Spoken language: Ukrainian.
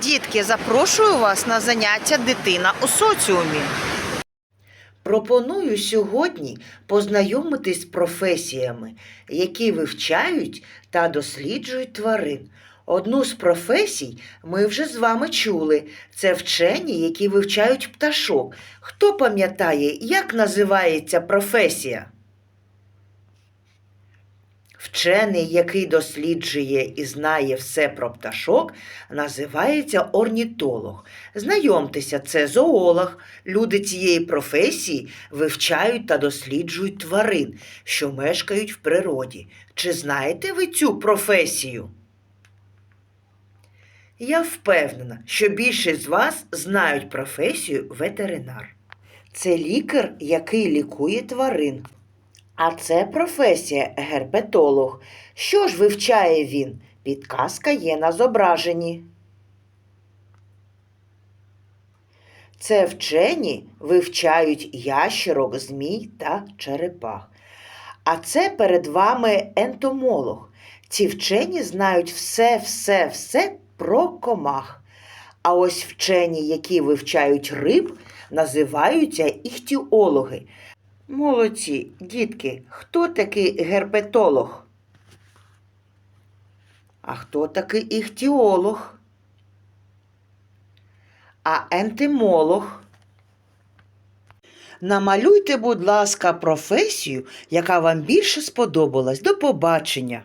Дітки, запрошую вас на заняття дитина у соціумі. Пропоную сьогодні познайомитись з професіями, які вивчають та досліджують тварин. Одну з професій ми вже з вами чули. Це вчені, які вивчають пташок. Хто пам'ятає, як називається професія? Вчений, який досліджує і знає все про пташок, називається орнітолог. Знайомтеся, це зоолог. Люди цієї професії вивчають та досліджують тварин, що мешкають в природі. Чи знаєте ви цю професію? Я впевнена, що більшість з вас знають професію ветеринар. Це лікар, який лікує тварин. А це професія герпетолог. Що ж вивчає він? Підказка є на зображенні. Це вчені вивчають ящерок, змій та черепах. А це перед вами ентомолог. Ці вчені знають все, все, все про комах. А ось вчені, які вивчають риб, називаються іхтіологи. Молодці, дітки, хто такий герпетолог? А хто такий іхтіолог? А ентимолог? Намалюйте, будь ласка, професію, яка вам більше сподобалась. До побачення!